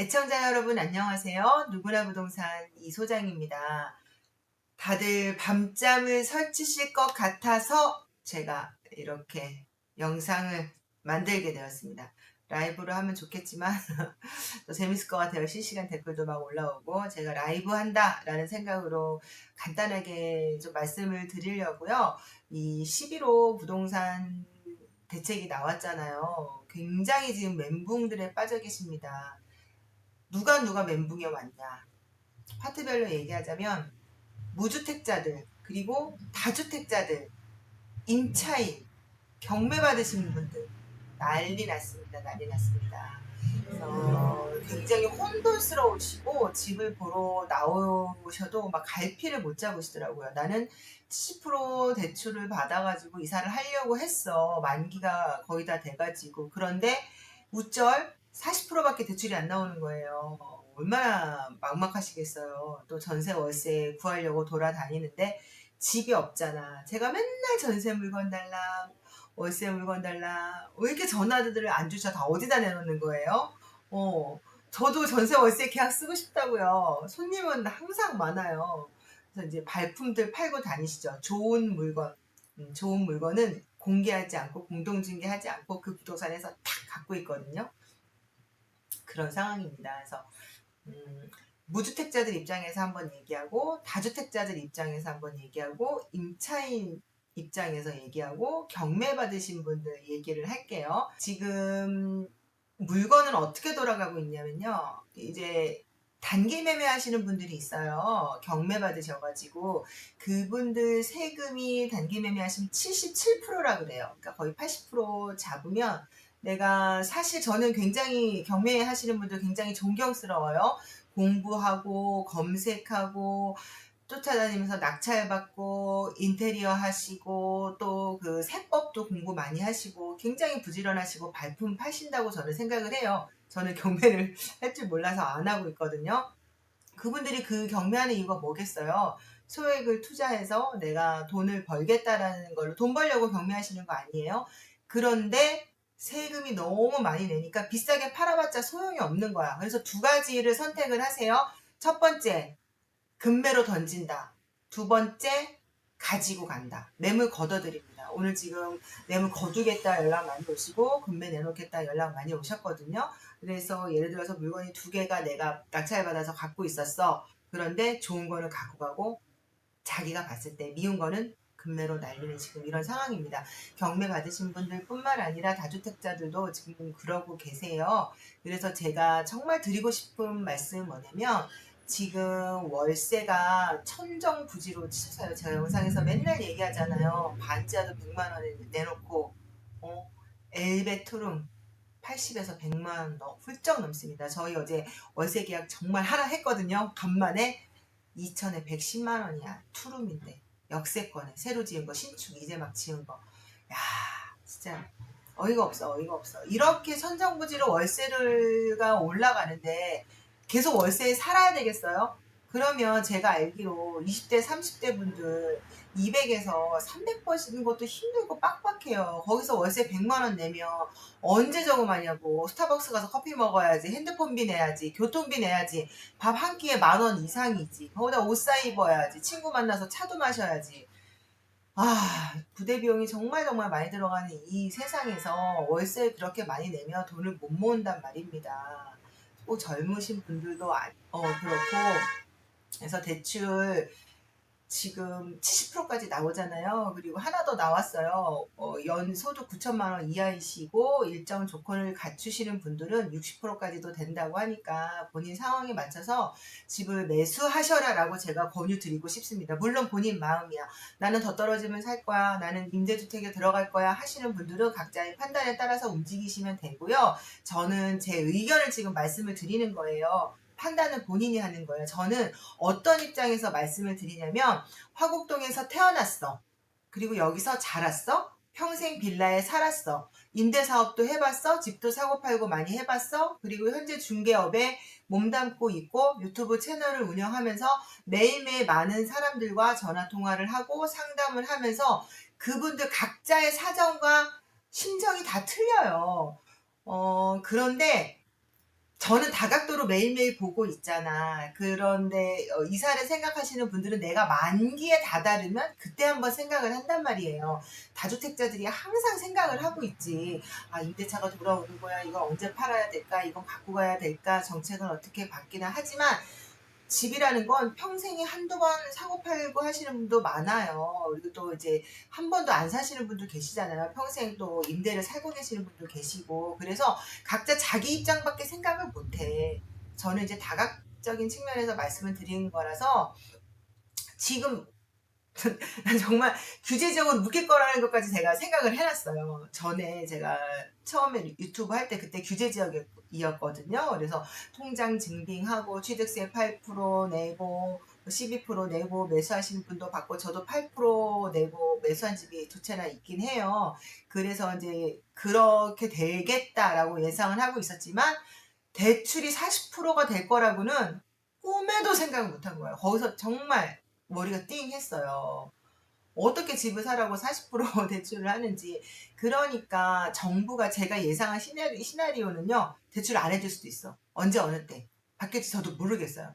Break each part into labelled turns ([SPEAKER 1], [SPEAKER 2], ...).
[SPEAKER 1] 애청자 여러분 안녕하세요. 누구나 부동산 이소장입니다. 다들 밤잠을 설치실 것 같아서 제가 이렇게 영상을 만들게 되었습니다. 라이브로 하면 좋겠지만 더 재밌을 것 같아요. 실시간 댓글도 막 올라오고 제가 라이브 한다라는 생각으로 간단하게 좀 말씀을 드리려고요. 이 11호 부동산 대책이 나왔잖아요. 굉장히 지금 멘붕들에 빠져 계십니다. 누가 누가 멘붕에 왔냐. 파트별로 얘기하자면 무주택자들 그리고 다주택자들 임차인 경매 받으신 분들 난리 났습니다. 난리 났습니다. 굉장히 혼돈스러우시고 집을 보러 나오셔도 막 갈피를 못 잡으시더라고요. 나는 70% 대출을 받아가지고 이사를 하려고 했어. 만기가 거의 다 돼가지고. 그런데 우절 40%밖에 대출이 안 나오는 거예요. 얼마나 막막하시겠어요. 또 전세 월세 구하려고 돌아다니는데 집이 없잖아. 제가 맨날 전세 물건 달라, 월세 물건 달라. 왜 이렇게 전화들을 안 주셔? 다 어디다 내놓는 거예요? 어, 저도 전세 월세 계약 쓰고 싶다고요. 손님은 항상 많아요. 그래서 이제 발품들 팔고 다니시죠. 좋은 물건, 음, 좋은 물건은 공개하지 않고 공동중개하지 않고 그 부동산에서 탁 갖고 있거든요. 그런 상황입니다. 그래서 음, 무주택자들 입장에서 한번 얘기하고 다주택자들 입장에서 한번 얘기하고 임차인 입장에서 얘기하고 경매 받으신 분들 얘기를 할게요. 지금 물건은 어떻게 돌아가고 있냐면요. 이제 단기 매매 하시는 분들이 있어요. 경매 받으셔가지고 그분들 세금이 단기 매매 하시면 77%라 그래요. 그러니까 거의 80% 잡으면 내가 사실 저는 굉장히 경매 하시는 분들 굉장히 존경스러워요. 공부하고 검색하고 쫓아다니면서 낙찰받고 인테리어 하시고 또 그 세법도 공부 많이 하시고 굉장히 부지런하시고 발품 파신다고 저는 생각을 해요. 저는 경매를 할 줄 몰라서 안 하고 있거든요. 그분들이 그 경매하는 이유가 뭐겠어요? 소액을 투자해서 내가 돈을 벌겠다라는 걸로 돈 벌려고 경매하시는 거 아니에요? 그런데 세금이 너무 많이 내니까 비싸게 팔아봤자 소용이 없는 거야. 그래서 두 가지를 선택을 하세요. 첫 번째, 금매로 던진다. 두 번째, 가지고 간다. 매물 걷어드립니다. 오늘 지금 매물 거두겠다 연락 많이 오시고 금매 내놓겠다 연락 많이 오셨거든요. 그래서 예를 들어서 물건이 두 개가 내가 낙찰 받아서 갖고 있었어. 그런데 좋은 거는 갖고 가고 자기가 봤을 때 미운 거는 금매로 날리는 지금 이런 상황입니다. 경매 받으신 분들뿐만 아니라 다주택자들도 지금 그러고 계세요. 그래서 제가 정말 드리고 싶은 말씀은 뭐냐면 지금 월세가 천정 부지로 치솟아요. 제가 영상에서 맨날 얘기하잖아요. 반지하도 100만 원에 내놓고 어? 엘베 투룸 80에서 100만 원 너- 훌쩍 넘습니다. 저희 어제 월세 계약 정말 하나 했거든요. 간만에 2천에 110만 원이야. 투룸인데 역세권에 새로 지은 거 신축 이제 막 지은 거. 야 진짜 어이가 없어 어이가 없어. 이렇게 천정부지로 월세가 올라가는데 계속 월세에 살아야 되겠어요? 그러면 제가 알기로 20대, 30대 분들 200에서 300 버시는 것도 힘들고 빡빡해요. 거기서 월세 100만 원 내면 언제 저금하냐고. 스타벅스 가서 커피 먹어야지, 핸드폰비 내야지, 교통비 내야지, 밥 한 끼에 만 원 이상이지. 거기다 옷 사 입어야지, 친구 만나서 차도 마셔야지. 아, 부대 비용이 정말 정말 많이 들어가는 이 세상에서 월세 그렇게 많이 내면 돈을 못 모은단 말입니다. 또 젊으신 분들도 아- 어 그렇고 그래서 대출 지금 70%까지 나오잖아요. 그리고 하나 더 나왔어요. 어, 연 소득 9천만 원 이하이시고 일정 조건을 갖추시는 분들은 60%까지도 된다고 하니까 본인 상황에 맞춰서 집을 매수하셔라라고 제가 권유드리고 싶습니다. 물론 본인 마음이야. 나는 더 떨어지면 살 거야. 나는 임대주택에 들어갈 거야. 하시는 분들은 각자의 판단에 따라서 움직이시면 되고요. 저는 제 의견을 지금 말씀을 드리는 거예요. 판단은 본인이 하는 거예요. 저는 어떤 입장에서 말씀을 드리냐면 화곡동에서 태어났어. 그리고 여기서 자랐어. 평생 빌라에 살았어. 임대 사업도 해봤어. 집도 사고 팔고 많이 해봤어. 그리고 현재 중개업에 몸담고 있고 유튜브 채널을 운영하면서 매일매일 많은 사람들과 전화 통화를 하고 상담을 하면서 그분들 각자의 사정과 심정이 다 틀려요. 어, 그런데 저는 다각도로 매일매일 보고 있잖아. 그런데 어, 이사를 생각하시는 분들은 내가 만기에 다다르면 그때 한번 생각을 한단 말이에요. 다주택자들이 항상 생각을 하고 있지. 아, 임대차가 돌아오는 거야. 이거 언제 팔아야 될까? 이건 갖고 가야 될까? 정책은 어떻게 바뀌나 하지만 집이라는 건 평생에 한두 번 사고 팔고 하시는 분도 많아요. 그리고 또 이제 한 번도 안 사시는 분도 계시잖아요. 평생 또 임대를 살고 계시는 분도 계시고. 그래서 각자 자기 입장밖에 생각을 못 해. 저는 이제 다각적인 측면에서 말씀을 드리는 거라서 지금 정말 규제적으로 묶일 거라는 것까지 제가 생각을 해놨어요. 전에 제가 처음에 유튜브 할 때 그때 규제 지역이었거든요. 그래서 통장 증빙하고 취득세 8% 내고 12% 내고 매수하시는 분도 받고 저도 8% 내고 매수한 집이 두 채나 있긴 해요. 그래서 이제 그렇게 되겠다라고 예상을 하고 있었지만 대출이 40%가 될 거라고는 꿈에도 생각 못한 거예요. 거기서 정말 머리가 띵 했어요. 어떻게 집을 사라고 40% 대출을 하는지. 그러니까 정부가 제가 예상한 시나리, 시나리오는요, 대출 안 해줄 수도 있어. 언제 어느 때. 바뀔지 저도 모르겠어요.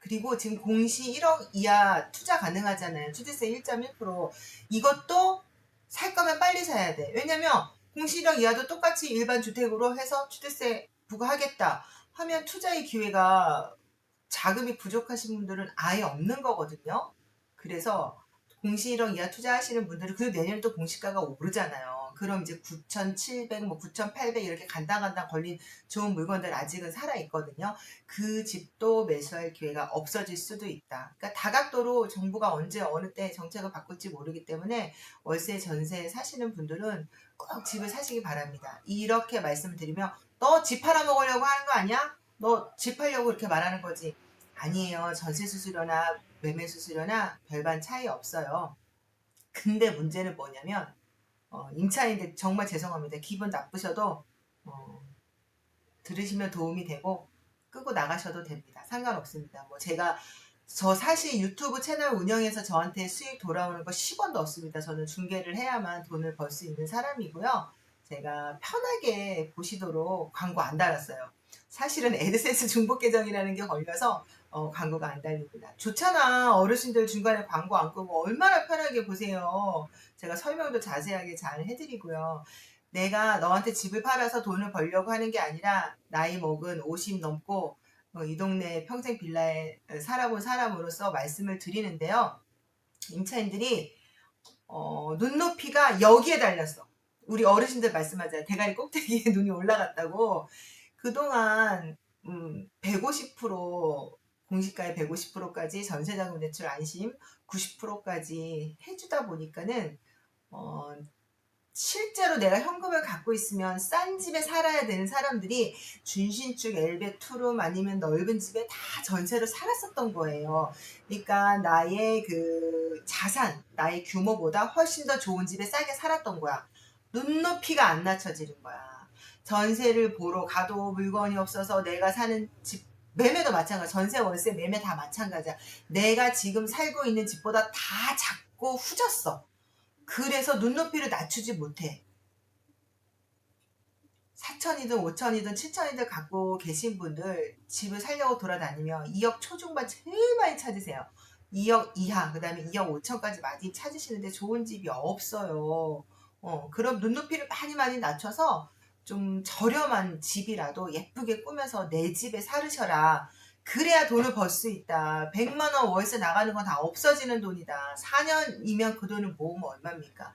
[SPEAKER 1] 그리고 지금 공시 1억 이하 투자 가능하잖아요. 취득세 1.1%. 이것도 살 거면 빨리 사야 돼. 왜냐면 공시 1억 이하도 똑같이 일반 주택으로 해서 취득세 부과하겠다 하면 투자의 기회가 자금이 부족하신 분들은 아예 없는 거거든요. 그래서 공시 1억 이하 투자하시는 분들은 그 내년 또 공시가가 오르잖아요. 그럼 이제 9,700, 뭐 9,800 이렇게 간당간당 걸린 좋은 물건들 아직은 살아 있거든요. 그 집도 매수할 기회가 없어질 수도 있다. 그러니까 다각도로 정부가 언제 어느 때 정책을 바꿀지 모르기 때문에 월세 전세 사시는 분들은 꼭 집을 사시기 바랍니다. 이렇게 말씀을 드리면 너 집 팔아먹으려고 하는 거 아니야? 너 집 팔려고 이렇게 말하는 거지. 아니에요. 전세 수수료나 매매 수수료나 별반 차이 없어요. 근데 문제는 뭐냐면 어, 임차인들 정말 죄송합니다. 기분 나쁘셔도 어, 들으시면 도움이 되고 끄고 나가셔도 됩니다. 상관없습니다. 뭐 제가 저 사실 유튜브 채널 운영해서 저한테 수익 돌아오는 거 10원도 없습니다. 저는 중개를 해야만 돈을 벌 수 있는 사람이고요. 제가 편하게 보시도록 광고 안 달았어요. 사실은 에드센스 중복 계정이라는 게 걸려서 어, 광고가 안 달립니다. 좋잖아. 어르신들 중간에 광고 안 끄고 얼마나 편하게 보세요. 제가 설명도 자세하게 잘 해드리고요. 내가 너한테 집을 팔아서 돈을 벌려고 하는 게 아니라 나이 먹은 50 넘고 어, 이 동네 평생 빌라에 살아본 사람으로서 말씀을 드리는데요. 임차인들이 어, 눈높이가 여기에 달렸어. 우리 어르신들 말씀하잖아요. 대가리 꼭대기에 눈이 올라갔다고. 그동안 음, 150% 공시가의 150%까지 전세자금 대출 안심 90%까지 해주다 보니까는 어, 실제로 내가 현금을 갖고 있으면 싼 집에 살아야 되는 사람들이 준신축 엘베 투룸 아니면 넓은 집에 다 전세로 살았었던 거예요. 그러니까 나의 그 자산, 나의 규모보다 훨씬 더 좋은 집에 싸게 살았던 거야. 눈높이가 안 낮춰지는 거야. 전세를 보러 가도 물건이 없어서 내가 사는 집 매매도 마찬가지. 전세, 월세, 매매 다 마찬가지야. 내가 지금 살고 있는 집보다 다 작고 후졌어. 그래서 눈높이를 낮추지 못해. 4천이든 5천이든 7천이든 갖고 계신 분들 집을 살려고 돌아다니면 2억 초중반 제일 많이 찾으세요. 2억 이하, 그 다음에 2억 5천까지 많이 찾으시는데 좋은 집이 없어요. 어, 그럼 눈높이를 많이 많이 낮춰서 좀 저렴한 집이라도 예쁘게 꾸며서 내 집에 살으셔라. 그래야 돈을 벌 수 있다. 100만 원 월세 나가는 건 다 없어지는 돈이다. 4년이면 그 돈을 모으면 얼마입니까?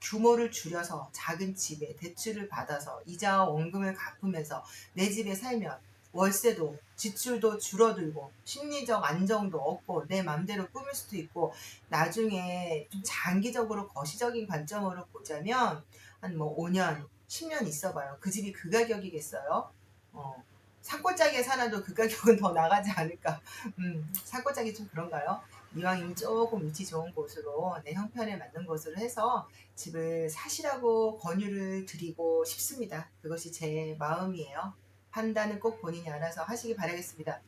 [SPEAKER 1] 규모를 줄여서 작은 집에 대출을 받아서 이자와 원금을 갚으면서 내 집에 살면 월세도 지출도 줄어들고 심리적 안정도 없고 내 맘대로 꾸밀 수도 있고 나중에 좀 장기적으로 거시적인 관점으로 보자면 한 뭐 5년 10년 있어봐요. 그 집이 그 가격이겠어요? 어, 산골짜기에 살아도 그 가격은 더 나가지 않을까. 음, 산골짜기 좀 그런가요? 이왕이면 조금 위치 좋은 곳으로 내 형편에 맞는 곳으로 해서 집을 사시라고 권유를 드리고 싶습니다. 그것이 제 마음이에요. 판단은 꼭 본인이 알아서 하시기 바라겠습니다.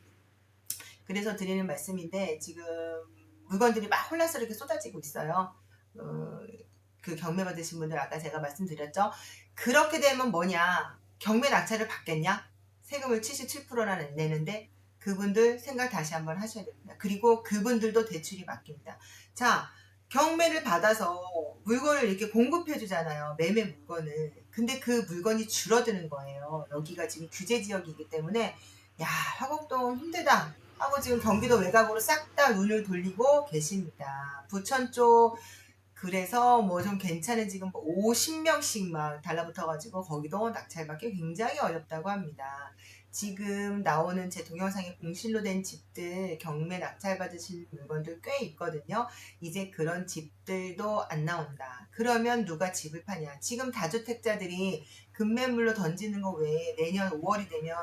[SPEAKER 1] 그래서 드리는 말씀인데 지금 물건들이 막 혼란스럽게 쏟아지고 있어요. 어, 그 경매 받으신 분들 아까 제가 말씀드렸죠. 그렇게 되면 뭐냐? 경매 낙찰을 받겠냐? 세금을 77%나 내는데 그분들 생각 다시 한번 하셔야 됩니다. 그리고 그분들도 대출이 맡깁니다. 자, 경매를 받아서 물건을 이렇게 공급해 주잖아요. 매매 물건을. 근데 그 물건이 줄어드는 거예요. 여기가 지금 규제 지역이기 때문에 야, 화곡동 힘들다. 하고 지금 경기도 외곽으로 싹 다 눈을 돌리고 계십니다. 부천 쪽 그래서 뭐 좀 괜찮은 지금 50명씩 막 달라붙어가지고 거기도 낙찰받기 굉장히 어렵다고 합니다. 지금 나오는 제 동영상에 공실로 된 집들 경매 낙찰 받으실 물건들 꽤 있거든요. 이제 그런 집들도 안 나온다. 그러면 누가 집을 파냐? 지금 다주택자들이 급매물로 던지는 거 외에 내년 5월이 되면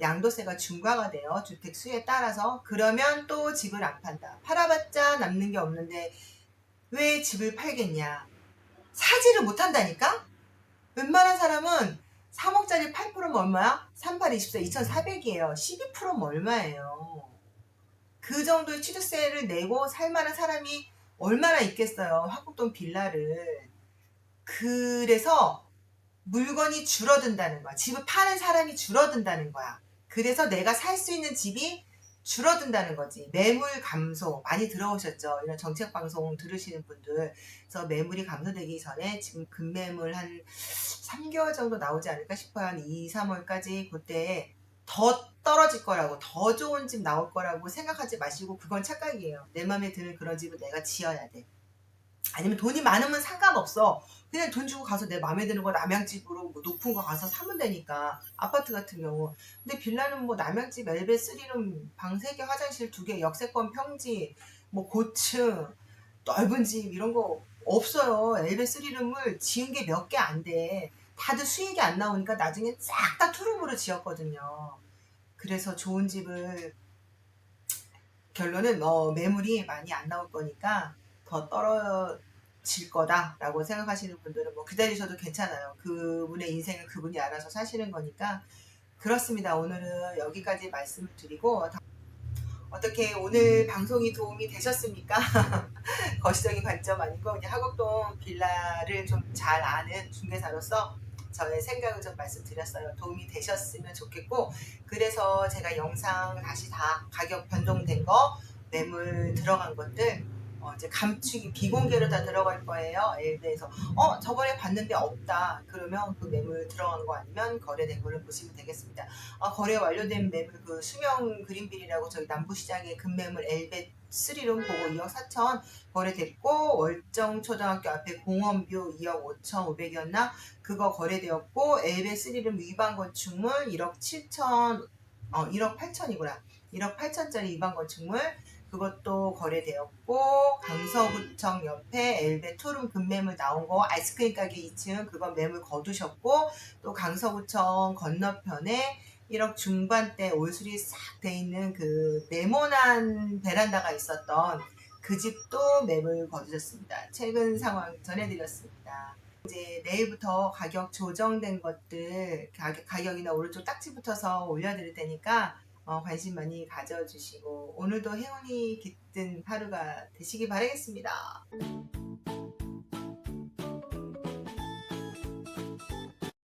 [SPEAKER 1] 양도세가 중과가 돼요. 주택 수에 따라서. 그러면 또 집을 안 판다. 팔아봤자 남는 게 없는데 왜 집을 팔겠냐? 사지를 못 한다니까? 웬만한 사람은 3억짜리 8%면 얼마야? 38, 24, 2,400이에요. 12%면 얼마예요? 그 정도의 취득세를 내고 살 만한 사람이 얼마나 있겠어요. 화곡동 빌라를. 그래서 물건이 줄어든다는 거야. 집을 파는 사람이 줄어든다는 거야. 그래서 내가 살 수 있는 집이 줄어든다는 거지. 매물 감소 많이 들어오셨죠. 이런 정책 방송 들으시는 분들. 그래서 매물이 감소되기 전에 지금 급매물 한 3개월 정도 나오지 않을까 싶어요. 한 2, 3월까지 그때 더 떨어질 거라고 더 좋은 집 나올 거라고 생각하지 마시고 그건 착각이에요. 내 마음에 드는 그런 집을 내가 지어야 돼. 아니면 돈이 많으면 상관없어. 그냥 돈 주고 가서 내 마음에 드는 거 남양집으로 뭐 높은 거 가서 사면 되니까 아파트 같은 경우. 근데 빌라는 뭐 남양집 엘베 3룸 방 3개 화장실 2개 역세권 평지 뭐 고층 넓은 집 이런 거 없어요. 엘베 3룸을 지은 게 몇 개 안 돼. 다들 수익이 안 나오니까 나중에 싹 다 투룸으로 지었거든요. 그래서 좋은 집을 결론은 어, 매물이 많이 안 나올 거니까 더 떨어질 거다라고 생각하시는 분들은 뭐 기다리셔도 괜찮아요. 그분의 인생은 그분이 알아서 사시는 거니까 그렇습니다. 오늘은 여기까지 말씀을 드리고 어떻게 오늘 방송이 도움이 되셨습니까? 거시적인 관점 아니고 그냥 하곡동 빌라를 좀 잘 아는 중개사로서 저의 생각을 좀 말씀드렸어요. 도움이 되셨으면 좋겠고 그래서 제가 영상 다시 다 가격 변동된 거 매물 들어간 것들 어, 이제 감축이 비공개로 다 들어갈 거예요. 엘베에서 어 저번에 봤는데 없다. 그러면 그 매물 들어간 거 아니면 거래된 거를 보시면 되겠습니다. 어, 거래 완료된 매물 그 수명 그린빌이라고 저희 남부시장의 금매물 엘베 3룸 보고 2억 4천 거래됐고 월정 초등학교 앞에 공원뷰 2억 5천 5백이었나 그거 거래되었고 엘베 3룸 위반 건축물 1억 7천 어 1억 8천이구나 1억 8천짜리 위반 건축물 그것도 거래되었고 강서구청 옆에 엘베 토룸 금매물 나온 거 아이스크림 가게 2층 그건 매물 거두셨고 또 강서구청 건너편에 1억 중반대 올수리 싹돼 있는 그 네모난 베란다가 있었던 그 집도 매물 거두셨습니다. 최근 상황 전해드렸습니다. 이제 내일부터 가격 조정된 것들 가격, 가격이나 오른쪽 딱지 붙어서 올려드릴 테니까 어, 관심 많이 가져주시고 오늘도 행운이 깃든 하루가 되시기 바라겠습니다.